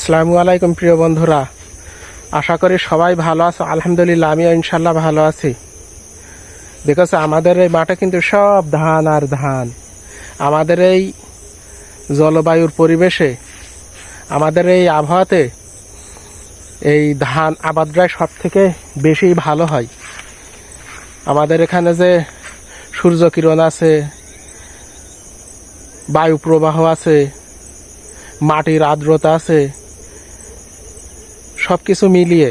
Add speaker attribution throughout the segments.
Speaker 1: আসসালামু আলাইকুম, প্রিয় বন্ধুরা। আশা করি সবাই ভালো আছো। আলহামদুলিল্লাহ, আমিও ইনশাল্লাহ ভালো আছি। দেখেছ, আমাদের এই মাঠে কিন্তু সব ধান আর ধান। আমাদের এই জলবায়ুর পরিবেশে, আমাদের এই আবহাওয়াতে এই ধান আবাদটাই সব থেকে বেশি ভালো হয়। আমাদের এখানে যে সূর্য কিরণ আছে, বায়ু প্রবাহ আছে, মাটির আর্দ্রতা আছে সব কিছু মিলিয়ে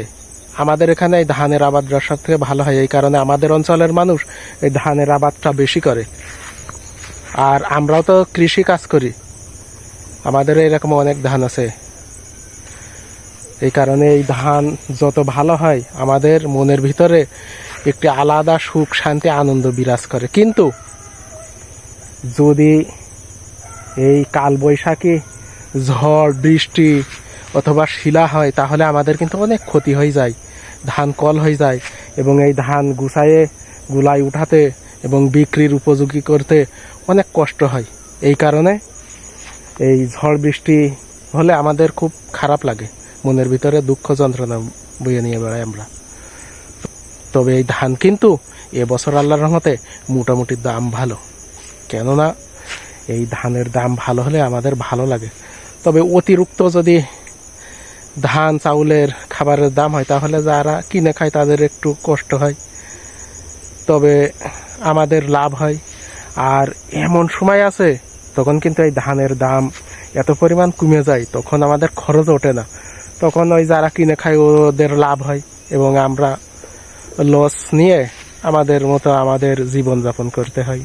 Speaker 1: আমাদের এখানে এই ধানের আবাদটা সব থেকে ভালো হয়। এই কারণে আমাদের অঞ্চলের মানুষ এই ধানের আবাদটা বেশি করে। আর আমরাও তো কৃষি কাজ করি। আমাদের এরকম অনেক ধান আছে। এই কারণে এই ধান যত ভালো হয়, আমাদের মনের ভিতরে একটি আলাদা সুখ, শান্তি, আনন্দ বিরাজ করে। কিন্তু যদি এই কালবৈশাখী, ঝড়, বৃষ্টি অথবা শিলা হয়, তাহলে আমাদের কিন্তু অনেক ক্ষতি হয়ে যায়, ধান কল হয়ে যায়, এবং এই ধান গুছাইয়ে গুলাই উঠাতে এবং বিক্রির উপযোগী করতে অনেক কষ্ট হয়। এই কারণে এই ঝড় বৃষ্টি হলে আমাদের খুব খারাপ লাগে। মনের ভিতরে দুঃখ যন্ত্রণা বয়ে নিয়ে বেড়াই আমরা। তবে এই ধান কিন্তু এবছর আল্লাহর রহমতে মোটামুটি দাম ভালো। কেননা এই ধানের দাম ভালো হলে আমাদের ভালো লাগে। তবে অতিরিক্ত যদি ধান, চাউলের খাবারের দাম হয়, তাহলে যারা কিনে খায় তাদের একটু কষ্ট হয়। তবে আমাদের লাভ হয়। আর এমন সময় আছে, তখন কিন্তু এই ধানের দাম এত পরিমাণ কমে যায়, তখন আমাদের খরচ ওঠে না। তখন ওই যারা কিনে খায়, ওদের লাভ হয় এবং আমরা লস নিয়ে আমাদের মতো আমাদের জীবনযাপন করতে হয়।